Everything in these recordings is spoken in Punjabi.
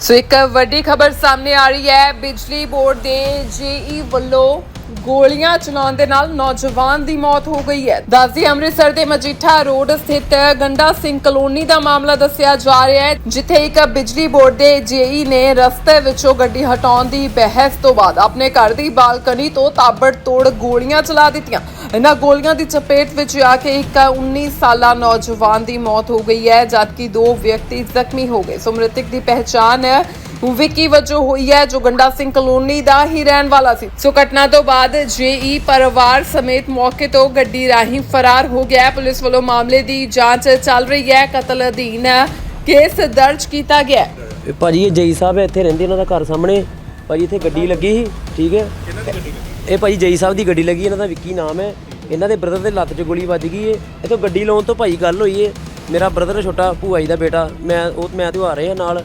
ਸੋ ਇੱਕ ਵੱਡੀ ਖਬਰ ਸਾਹਮਣੇ ਆ ਰਹੀ ਹੈ। ਬਿਜਲੀ ਬੋਰਡ ਦੇ ਜੇਈ ਵੱਲੋਂ ਗੋਲੀਆਂ ਚਲਾਉਣ ਦੇ ਨਾਲ ਨੌਜਵਾਨ ਦੀ ਮੌਤ ਹੋ ਗਈ ਹੈ। ਦੱਸਦੀ ਅੰਮ੍ਰਿਤਸਰ ਦੇ ਮਜੀਠਾ ਰੋਡ ਸਥਿਤ ਗੰਡਾ ਸਿੰਘ ਕਲੋਨੀ ਦਾ ਮਾਮਲਾ ਦੱਸਿਆ ਜਾ ਰਿਹਾ ਹੈ, ਜਿੱਥੇ ਇੱਕ ਬਿਜਲੀ ਬੋਰਡ ਦੇ ਜੇਈ ਨੇ ਰਸਤੇ ਵਿੱਚੋਂ ਗੱਡੀ ਹਟਾਉਣ ਦੀ ਬਹਿਸ ਤੋਂ ਬਾਅਦ ਆਪਣੇ ਘਰ ਦੀ ਬਾਲਕਨੀ ਤੋਂ ਤਾਬੜ ਤੋੜ ਗੋਲੀਆਂ ਚਲਾ ਦਿੱਤੀਆਂ। ਇਹਨਾਂ ਗੋਲੀਆਂ ਦੀ ਚਪੇਟ ਵਿੱਚ ਆ ਕੇ ਇੱਕ 19 ਸਾਲਾ ਨੌਜਵਾਨ ਦੀ ਮੌਤ ਹੋ ਗਈ ਹੈ, ਜਦਕਿ ਦੋ ਵਿਅਕਤੀ ਜ਼ਖਮੀ ਹੋ ਗਏ। ਸੋ ਮ੍ਰਿਤਕ ਦੀ ਪਹਿਚਾਣ ਵਿਕੀ ਵਜੋਂ ਹੋਈ ਹੈ ਜੋ ਗੰਡਾ ਸਿੰਘ ਕਲੋਨੀ ਦਾ ਹੀ ਰਹਿਣ ਵਾਲਾ ਸੀ। ਸੋ ਘਟਨਾ ਤੋਂ ਬਾਅਦ ਜੇਈ ਪਰਿਵਾਰ ਸਮੇਤ ਮੌਕੇ ਤੋਂ ਗੱਡੀ ਰਾਹੀਂ ਫਰਾਰ ਹੋ ਗਿਆ। ਹੈ। ਪੁਲਿਸ ਵੱਲੋਂ ਮਾਮਲੇ ਦੀ ਜਾਂਚ ਚੱਲ ਰਹੀ ਹੈ। ਕਤਲ ਅਧੀਨ ਕੇਸ ਦਰਜ ਕੀਤਾ ਗਿਆ। ਹੈ ਇਹ ਭਾਜੀ ਇਹ ਜਈ ਸਾਹਿਬ ਇੱਥੇ ਰਹਿੰਦੇ ਇਹਨਾਂ ਦਾ ਘਰ ਸਾਹਮਣੇ। ਭਾਜੀ ਇੱਥੇ ਗੱਡੀ ਲੱਗੀ ਸੀ ਠੀਕ ਹੈ? ਇਹ ਭਾਜੀ ਜਈ ਸਾਹਿਬ ਦੀ ਗੱਡੀ ਲੱਗੀ ਇਹਨਾਂ ਦਾ ਵਿੱਕੀ ਨਾਮ ਹੈ। ਇਹਨਾਂ ਦੇ ਬ੍ਰਦਰ ਦੇ ਲੱਤ 'ਚ ਗੋਲੀ ਵੱਜ ਗਈ ਏ। ਇਥੋਂ ਗੱਡੀ ਲਾਉਣ ਤੋਂ ਭਾਈ ਗੱਲ ਹੋਈ ਏ। ਮੇਰਾ ਬ੍ਰਦਰ ਛੋਟਾ ਭੂਆ ਜੀ ਦਾ ਬੇਟਾ ਮੈਂ ਉਹ ਮੈਂ ਤੇ ਉਹ ਆ ਰਹੇ ਆ ਨਾਲ।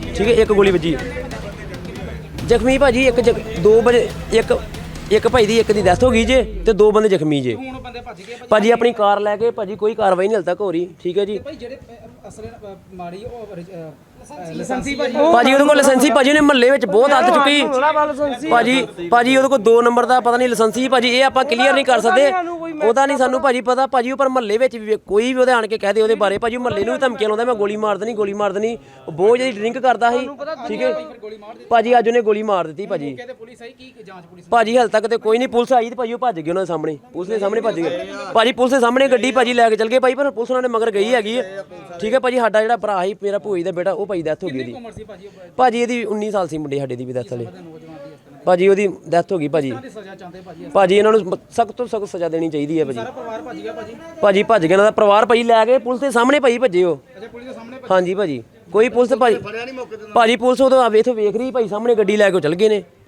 ਠੀਕ ਹੈ ਇੱਕ ਗੋਲੀ ਵੱਜੀ। ਜ਼ਖਮੀ ਭਾਜੀ ਇੱਕ ਜ਼ਖ- ਦੋ ਵਜੇ ਇੱਕ ਇੱਕ ਭਾਈ ਦੀ ਇੱਕ ਦੀ ਡੈਥ ਹੋ ਗਈ ਜੇ ਤੇ ਦੋ ਬੰਦੇ ਜ਼ਖਮੀ ਜੇ। ਹੁਣ ਬੰਦੇ ਭੱਜ ਗਏ ਭਾਜੀ ਭਾਜੀ ਆਪਣੀ ਕਾਰ ਲੈ ਕੇ ਭਾਜੀ ਕੋਈ ਕਾਰਵਾਈ ਨਹੀਂ ਹਲ ਤੱਕ ਹੋ ਰਹੀ ਠੀਕ ਹੈ ਜੀ। ਭਾਈ ਜਿਹੜੇ ਅਸਲ ਮਾੜੀ ਉਹ ਭਾਜੀ। ਭਾਜੀ ਉਹਦੇ ਕੋਲ ਲਾਇਸੈਂਸੀ ਭਾਜੀ ਨੇ ਮਹੱਲੇ ਵਿੱਚ ਬਹੁਤ ਹੱਥ ਚੁੱਕੀ। ਭਾਜੀ ਭਾਜੀ ਉਹਦੇ ਕੋਲ ਦੋ ਨੰਬਰ ਦਾ ਪਤਾ ਨਹੀਂ ਲਾਇਸੈਂਸੀ ਭਾਜੀ ਇਹ ਆਪਾਂ ਕਲੀਅਰ ਨਹੀਂ ਕਰ ਸਕਦੇ। ਉਹਦਾ ਨਹੀਂ ਸਾਨੂੰ ਭਾਜੀ ਪਤਾ। ਭਾਜੀ ਉੱਪਰ ਮਹੱਲੇ ਵਿੱਚ ਵੀ ਕੋਈ ਵੀ ਉਹਦੇ ਆਣ ਕੇ ਕਹਿ ਦੇ ਉਹਦੇ ਬਾਰੇ। ਭਾਜੀ ਮਹੱਲੇ ਨੂੰ ਵੀ ਧਮਕੀਆਂ ਲਾਉਂਦਾ ਮੈਂ ਗੋਲੀ ਮਾਰ ਦੇਣੀ ਗੋਲੀ ਮਾਰ ਦੇਣੀ। ਉਹ ਬਹੁਤ ਜਿਹੜੀ ਡਰਿੰਕ ਕਰਦਾ ਸੀ। ਠੀਕ ਹੈ? ਭਾਜੀ ਅੱਜ ਉਹਨੇ ਗੋਲੀ ਮਾਰ ਦਿੱਤੀ ਭਾਜੀ। ਕਹਿੰਦੇ ਪੁਲਿਸ ਆਈ ਕੀ ਜਾਂਚ ਪੁਲਿਸ ਭਾਜੀ ਹਾਲ ਤੱਕ ਤੇ ਕੋਈ ਨਹੀਂ ਪੁਲਿਸ ਆਈ ਤੇ ਭਾਜੀ ਉਹ ਭੱਜ ਗਏ ਉਹਨਾਂ ਦੇ ਸਾਹਮਣੇ। ਪੁਲਿਸ ਦੇ ਸਾਹਮਣੇ ਭੱਜ ਗਏ। ਭਾਜੀ ਪੁਲਿਸ ਦੇ ਸਾਹਮਣੇ ਗੱਡੀ ਭਾਜੀ ਲੈ ਕੇ ਚਲ ਗਏ ਭਾਈ ਪਰ ਪੁਲਿਸ ਉਹਨਾਂ ਨੇ ਮਗਰ ਗਈ ਹੈਗੀ। ਠੀਕ ਹੈ ਭਾਜੀ ਸਾਡਾ ਜਿਹੜਾ ਭਰਾ ਸੀ ਮੇਰਾ ਭੂਈ ਦਾ ਬੇਟਾ ਉਹ ਭਾਈ ਡੈਥ ਹੋ ਗਈ ਉਹਦੀ। ਉਮਰ ਸੀ ਭਾਜੀ ਉਹ ਭਾਜੀ? ਇਹਦੀ 19 ਸਾਲ ਸੀ ਮੁੰਡੇ ਸਾਡੇ ਦੀ ਵੀ ਡੈਥ ਵਾਲੇ। ਨੌਜਵਾਨ ਦੀ ਇਸ ਤਰ੍ਹਾਂ? ਭਾਜੀ ਉਹਦੀ ਡੈਥ ਹੋ ਗਈ ਭਾਜੀ। ਦੀ ਸਜ਼ਾ ਚਾਹੁੰਦੇ ਭਾਜੀ ਭਾਜੀ ਇਹਨਾਂ ਨੂੰ ਸਖਤ ਤੋਂ ਸਖਤ ਸਜ਼ਾ ਦੇਣੀ ਚਾਹੀਦੀ ਹੈ ਭਾਜੀ। ਸਾਰਾ ਪਰਿਵਾਰ ਭੱਜ ਗਿਆ ਭਾਜੀ? ਭਾਜੀ ਭੱਜ ਗਏ ਇਹਨਾਂ ਦਾ ਪਰਿਵਾਰ ਭਾਜੀ ਲੈ ਕੇ ਪੁਲਿਸ ਦੇ ਸਾਹਮਣੇ ਭਾਈ ਭੱਜੇ ਉਹ। ਅੱਛਾ ਪੁਲਿਸ ਦੇ ਸਾਹਮਣੇ ਹਾਂਜੀ ਭਾਜੀ ਕੋਈ ਪੁਲਿਸ ਭਾਜੀ ਭਾਜੀ ਪੁਲਿਸ ਉਦੋਂ ਆਵੇ ਇੱਥੇ ਵੇਖ ਰਹੀ ਭਾਈ ਸਾਹਮਣੇ ਗੱਡੀ ਲੈ ਕੇ ਉਹ ਚਲ ਗਏ ਨੇ।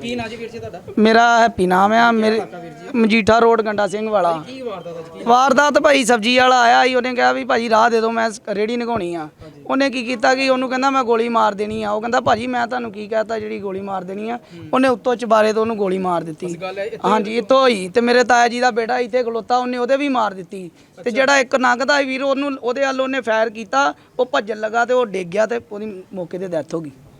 ਕੀ ਨਾਂ ਜੀ ਵੀਰ ਜੀ ਤੁਹਾਡਾ? ਮੇਰਾ ਹੈਪੀ ਨਾਮ ਆ ਮੇਰੇ ਮਜੀਠਾ ਰੋਡ ਗੰਡਾ ਸਿੰਘ ਵਾਲਾ। ਕੀ ਵਾਰਦਾਤ ਅੱਜ ਕੀ ਵਾਰਦਾਤ ਭਾਈ ਸਬਜੀ ਵਾਲਾ ਆਇਆ ਸੀ ਉਹਨੇ ਕਿਹਾ ਵੀ ਭਾਜੀ ਰਾਹ ਦੇ ਦਿਓ ਮੈਂ ਰੇੜੀ ਨਗਾਉਣੀ ਆ। ਉਹਨੇ ਕੀ ਕੀਤਾ ਕਿ ਉਹਨੂੰ ਕਹਿੰਦਾ ਮੈਂ ਗੋਲੀ ਮਾਰ ਦੇਣੀ ਆ। ਉਹ ਕਹਿੰਦਾ ਭਾਜੀ ਮੈਂ ਤੁਹਾਨੂੰ ਕੀ ਕਹਤਾ ਜਿਹੜੀ ਗੋਲੀ ਮਾਰ ਦੇਣੀ ਆ? ਉਹਨੇ ਉੱਤੋਂ ਚਬਾਰੇ ਤੋਂ ਉਹਨੂੰ ਗੋਲੀ ਮਾਰ ਦਿੱਤੀ। ਹਾਂਜੀ ਇੱਥੋਂ ਹੋਈ ਤੇ ਮੇਰੇ ਤਾਇਆ ਜੀ ਦਾ ਬੇਟਾ ਇੱਥੇ ਖਲੋਤਾ ਉਹਨੇ ਉਹਦੇ ਵੀ ਮਾਰ ਦਿੱਤੀ। ਤੇ ਜਿਹੜਾ ਇੱਕ ਨੰਗਦਾ ਵੀਰ ਉਹਨੂੰ ਉਹਦੇ ਵੱਲ ਉਹਨੇ ਫਾਇਰ ਕੀਤਾ ਉਹ ਭੱਜਣ ਲੱਗਾ ਤੇ ਉਹ ਡਿੱਗ ਗਿਆ ਤੇ ਉਹਦੀ ਮੌਕੇ ਤੇ ਡੈਥ ਹੋ ਗਈ।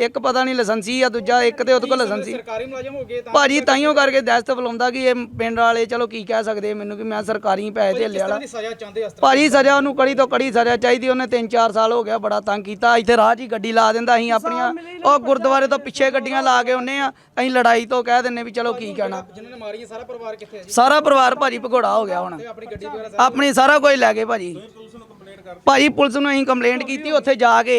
ਇੱਕ ਪਤਾ ਨਹੀਂ ਲਾਇਸੈਂਸੀ ਆ ਦੂਜਾ ਇੱਕ ਤੇ ਉਹਦੇ ਕੋਲ ਲਾਇਸੈਂਸੀ। ਸਰਕਾਰੀ ਮੁਲਾਜ਼ਮ ਹੋ ਗਏ ਤਾਂ ਭਾਜੀ ਤਾਈਓ ਕਰਕੇ ਦਹਿਸ਼ਤ ਬੁਲਾਉਂਦਾ ਕਿ ਇਹ ਪਿੰਡ ਵਾਲੇ ਚਲੋ ਕੀ ਕਹਿ ਸਕਦੇ ਮੈਨੂੰ ਕਿ ਮੈਂ ਸਰਕਾਰੀ ਪੈਸੇ ਵਾਲਾ। ਦੀ ਸਜ਼ਾ ਚਾਹੁੰਦੇ ਇਸ ਤਰ੍ਹਾਂ ਭਾਜੀ ਸਜ਼ਾ ਉਹਨੂੰ ਕੜੀ ਤੋਂ ਕੜੀ ਸਜ਼ਾ ਚਾਹੀਦੀ ਉਹਨੇ 3-4 ਸਾਲ ਹੋ ਗਿਆ ਬੜਾ ਤੰਗ ਕੀਤਾ ਇੱਥੇ ਰਾਹ 'ਚ ਹੀ ਗੱਡੀ ਲਾ ਦਿੰਦਾ ਅਸੀਂ ਆਪਣੀਆਂ। ਉਹ ਗੁਰਦੁਆਰੇ ਤੋਂ ਪਿੱਛੇ ਗੱਡੀਆਂ ਲਾ ਕੇ ਉਹਨੇ ਆ ਅਸੀਂ ਲੜਾਈ ਤੋਂ ਕਹਿ ਦਿੰਨੇ ਵੀ ਚਲੋ ਕੀ ਕਹਿਣਾ। ਜਿਨ੍ਹਾਂ ਨੇ ਮਾਰੀ ਸਾਰਾ ਪਰਿਵਾਰ ਕਿੱਥੇ ਹੈ ਜੀ? ਸਾਰਾ ਪਰਿਵਾਰ ਭਾਜੀ ਭਗੋੜਾ ਹੋ ਗਿਆ ਹੁਣ। ਆਪਣੀ ਗੱਡੀ ਵਗੈਰਾ ਆਪਣੀ ਸਾਰਾ ਕੁਝ ਲੈ ਗਏ ਭਾਜੀ। ਭਾਜੀ ਪੁਲਿਸ ਨੂੰ ਅਸੀਂ ਕੰਪਲੇਂਟ ਕੀਤੀ ਉੱਥੇ ਜਾ ਕੇ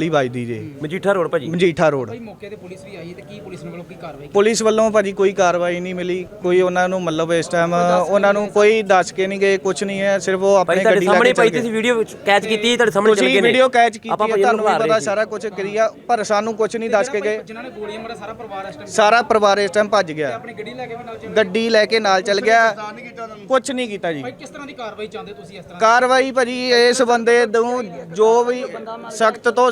ਵੱਜਦੀ ਜੇ। ਮਜੀਠਾ ਰੋਡ ਭਾਜੀ। ਮਜੀਠਾ ਰੋਡ। ਭਾਈ ਮੌਕੇ ਤੇ ਪੁਲਿਸ ਵੀ ਆਈ ਤੇ ਕੀ ਪੁਲਿਸ ਨੇ ਵੱਲੋਂ ਕੀ ਕਾਰਵਾਈ ਪੁਲਿਸ ਵੱਲੋਂ ਭਾਜੀ ਕੋਈ ਕਾਰਵਾਈ ਨਹੀਂ ਮਿਲੀ। ਕੋਈ ਉਹਨਾਂ ਨੂੰ ਮਤਲਬ ਇਸ ਟਾਈਮ ਉਹਨਾਂ ਨੂੰ ਕੋਈ ਦੱਸ ਕੇ ਨਹੀਂ ਗਏ ਕੁਝ ਨਹੀਂ ਹੈ। ਸਿਰਫ ਉਹ ਆਪਣੇ ਤੁਹਾਡੇ ਗੱਡੀ ਲੈ ਸਾਹਮਣੇ ਕੇ ਭਾਈ ਚੱਲ ਤੁਸੀਂ ਗਏ ਵੀਡੀਓ ਕੈਚ ਕੀਤੀ ਤੁਹਾਡੇ ਸਾਹਮਣੇ ਚੱਲ ਗਏ ਤੁਸੀਂ ਨੇ। ਵੀਡੀਓ ਕੈਚ ਕੀਤੀ ਆਪਾਂ ਹੈ ਭਾਜੀ ਨੂੰ ਤੁਹਾਨੂੰ ਵੀ ਪਤਾ। ਸਾਰਾ ਕੁਝ ਕਰੀਆ ਪਰ ਸਾਨੂੰ ਕੁਝ ਨਹੀਂ ਦੱਸ ਕੇ ਗਏ। ਜਿਨ੍ਹਾਂ ਨੇ ਗੋਲੀਆਂ ਮਾਰਿਆ ਸਾਰਾ ਪਰਿਵਾਰ ਇਸ ਟਾਈਮ ਸਾਰਾ ਪਰਿਵਾਰ ਇਸ ਟਾਈਮ ਭੱਜ ਗਿਆ। ਆਪਣੀ ਗੱਡੀ ਲੈ ਕੇ ਵੀ ਨਾਲ ਚੱਲ ਗੱਡੀ ਲੈ ਕੇ ਨਾਲ ਚੱਲ ਗਿਆ। ਕੁਝ ਨਹੀਂ ਕੀਤਾ ਜੀ। ਭਾਈ ਕਿਸ ਤਰ੍ਹਾਂ ਦੀ ਕਾਰਵਾਈ ਚਾਹੁੰਦੇ ਤੁਸੀਂ ਇਸ ਤਰ੍ਹਾਂ ਕਾਰਵਾਈ ਭਾਜੀ ਇਸ ਬੰਦੇ ਨੂੰ ਜੋ ਵੀ ਸਖਤ ਤੋਂ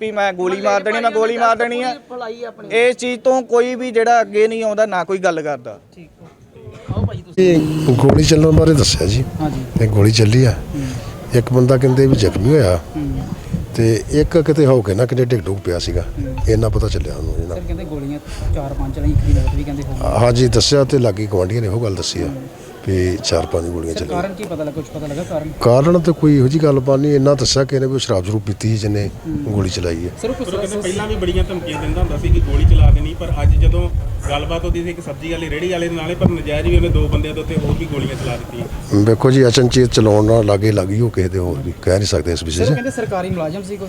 ਵੀ ਮੈਂ ਗੋਲੀ ਮਾਰ ਦੇਣੀ ਮੈਂ ਗੋਲੀ ਮਾਰ ਦੇਣੀ ਹੈ ਇਸ ਚੀਜ਼ ਤੋਂ ਕੋਈ ਵੀ ਜਿਹੜਾ ਅੱਗੇ ਨਹੀਂ ਆਉਂਦਾ ਨਾ ਕੋਈ ਗੱਲ ਕਰਦਾ। ਇਹ ਗੋਲੀ ਚੱਲਣ ਬਾਰੇ ਦੱਸਿਆ ਜੀ। ਹਾਂਜੀ। ਇਹ ਗੋਲੀ ਚੱਲੀ ਆ। ਇੱਕ ਬੰਦਾ ਕਹਿੰਦੇ ਵੀ ਜ਼ਖਮੀ ਹੋਇਆ। ਤੇ ਇੱਕ ਕਿਤੇ ਹੋ ਕੇ ਨਾ ਕਿਤੇ ਡਿੱਗ ਡੁੱਗ ਪਿਆ ਸੀਗਾ। ਇੰਨਾ ਪਤਾ ਚੱਲਿਆ ਉਹਨੂੰ ਜੀ ਨਾ। ਸਰ ਕਹਿੰਦੇ ਗੋਲੀਆਂ ਚਾਰ ਪੰਜ ਚਲਾਈ ਇੱਕ ਵੀ ਕਹਿੰਦੇ ਹੋ ਗਈ। ਹਾਂਜੀ ਦੱਸਿਆ ਤੇ ਲਾਗੀ ਗਵਾਂਢੀਆਂ ਨੇ ਉਹ ਗੱਲ ਦੱਸੀ ਆ। ਵੀ ਚਾਰ ਪੰਜ ਗੋਲੀਆਂ ਚੱਲੀਆਂ। ਕਾਰਨ ਕੀ ਪਤਾ ਲੱਗਾ? ਕੁਝ ਪਤਾ ਲੱਗਾ ਕਾਰਨ? ਕਾਰਨ ਤੇ ਕੋਈ ਇਹੋ ਜੀ ਗੱਲਬਾਤ ਨਹੀਂ ਇੰਨਾ ਦੱਸਿਆ ਕਿ ਇਹਨੇ ਵੀ ਸ਼ਰਾਬ ਜ਼ਰੂਰ ਪੀਤੀ ਸੀ ਜਿਹਨੇ ਗੋਲੀ ਚਲਾਈ ਹੈ। ਸਰ ਕਹਿੰਦੇ ਪਹਿਲਾਂ ਵੀ ਬੜੀਆਂ ਧਮਕੀਆਂ ਦਿੰਦਾ ਹੁੰਦਾ ਸੀ ਕਿ ਗੋਲੀ ਚਲਾ ਦੇਣੀ ਪਰ ਅੱਜ ਜਦੋਂ ਗੱਲਬਾਤ ਹੁੰਦੀ ਸੀ ਇੱਕ ਸਬਜ਼ੀ ਵਾਲੀ ਰੇੜੀ ਵਾਲੇ ਦੇ ਨਾਲੇ ਪਰ ਨਜਾਇਜ਼ ਵੀ ਉਹਨੇ ਦੋ ਬੰਦਿਆਂ ਦੇ ਉੱਤੇ ਹੋਰ ਵੀ ਗੋਲੀਆਂ ਚਲਾ ਦਿੱਤੀਆਂ। ਵੇਖੋ ਜੀ ਅਚਨਚੇਤ ਚਲਾਉਣ ਨਾਲ ਲਾਗੇ ਲੱਗੀ ਉਹ ਕਿਸੇ ਦੇ ਹੋਰ ਵੀ ਕਹਿ ਨਹੀਂ ਸਕਦੇ ਇਸ ਵਿਸ਼ੇ ਸਰ 'ਚ। ਕਹਿੰਦੇ ਸਰਕਾਰੀ ਮੁਲਾਜ਼ਮ ਸੀ ਕੋਈ?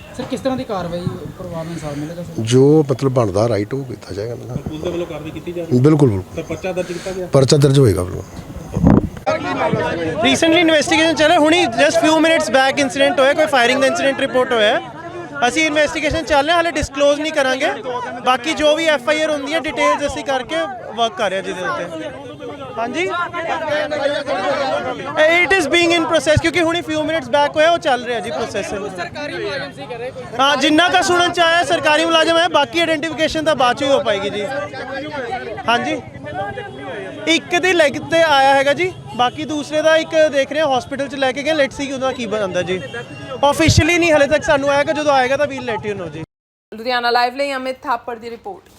ਸਰ ਕਿਸ ਤਰ੍ਹਾਂ ਦੀ ਕਾਰਵਾਈ ਪਰਿਵਾਰ ਨੂੰ ਇਨਸਾਫ ਮਿਲੇਗਾ ਸਰ? ਜੋ ਮਤਲਬ ਬਣਦਾ ਰਾਈਟ ਉਹ ਕੀਤਾ ਜਾਏਗਾ ਨਾ ਪੁਲਿਸ ਦੇ ਵੱਲੋਂ ਕਾਰਵਾਈ ਕੀਤੀ ਜਾ ਰਹੀ ਬਿਲਕੁਲ ਬਿਲਕੁਲ। ਤਾਂ ਪਰਚਾ ਦਰਜ ਕੀਤਾ ਗਿਆ? ਪਰਚਾ ਦਰਜ ਹੋਏਗਾ ਬਿਲਕੁਲ ਰੀਸੈਂਟਲੀ ਇਨਵੈਸਟੀਗੇਸ਼ਨ ਚੱਲ ਰਿਹਾ ਹੁਣੀ just few minutes back incident ਹੋਇਆ ਕੋਈ ਫਾਇਰਿੰਗ ਦਾ ਇਨਸੀਡੈਂਟ ਰਿਪੋਰਟ ਹੋਇਆ। ਹੈ। ਅਸੀਂ ਇਨਵੈਸਟੀਗੇਸ਼ਨ ਚੱਲ ਰਿਹਾ, ਹਾਲੇ ਡਿਸਕਲੋਜ਼ ਨਹੀਂ ਕਰਾਂਗੇ। ਬਾਕੀ ਜੋ ਵੀ ਐਫ ਆਈ ਆਰ ਹੁੰਦੀ ਹੈ ਡਿਟੇਲਸ ਅਸੀਂ ਕਰਕੇ ਵਰਕ ਕਰ ਰਹੇ ਹਾਂ ਜਿਹਦੇ ਉੱਤੇ। ਹਾਂਜੀ? It is being in process ਕਿਉਂਕਿ ਹੁਣੀ ਫਿਊ ਮਿੰਟਸ ਬੈਕ ਹੋਇਆ, ਉਹ ਚੱਲ ਰਿਹਾ ਜੀ ਪ੍ਰੋਸੈਸ ਸਰਕਾਰੀ ਮੁਲਾਜ਼ਮ ਸੀ ਕਰੇ ਕੋਈ ਹਾਂ, ਜਿੰਨਾ ਕਾ ਸੁਣਨ ਚ ਆਇਆ, ਸਰਕਾਰੀ ਮੁਲਾਜ਼ਮ ਹੈ, ਬਾਕੀ ਆਇਡੈਂਟੀਫਿਕੇਸ਼ਨ ਤਾਂ ਬਾਅਦ ਚ ਹੀ ਹੋ ਪਾਏਗੀ ਜੀ। ਹਾਂਜੀ? ਇੱਕ ਦੀ ਲੈਗ ਤੇ ਆਇਆ ਹੈਗਾ ਜੀ, ਬਾਕੀ ਦੂਸਰੇ ਦਾ ਇੱਕ ਦੇਖ ਰਹੇ ਹਾਂ ਹਸਪੀਟਲ ਚ ਲੈ ਕੇ ਗਏ ਲੈਟਸ ਸੀ ਉਹਦਾ ਕੀ ਬਣਦਾ ਜੀ। ਆਫੀਸ਼ੀਅਲੀ ਨਹੀਂ, ਹਲੇ ਤੱਕ ਸਾਨੂੰ ਆਇਆ ਕਿ ਜਦੋਂ ਆਏਗਾ ਤਾਂ ਵੀਲ ਲੈਟ ਯੂ ਨੋ ਜੀ। ਲੁਧਿਆਣਾ ਲਾਈਵ ਲਈ ਅਮਿਤ ਥਾਪੜ ਦੀ ਰਿਪੋਰਟ।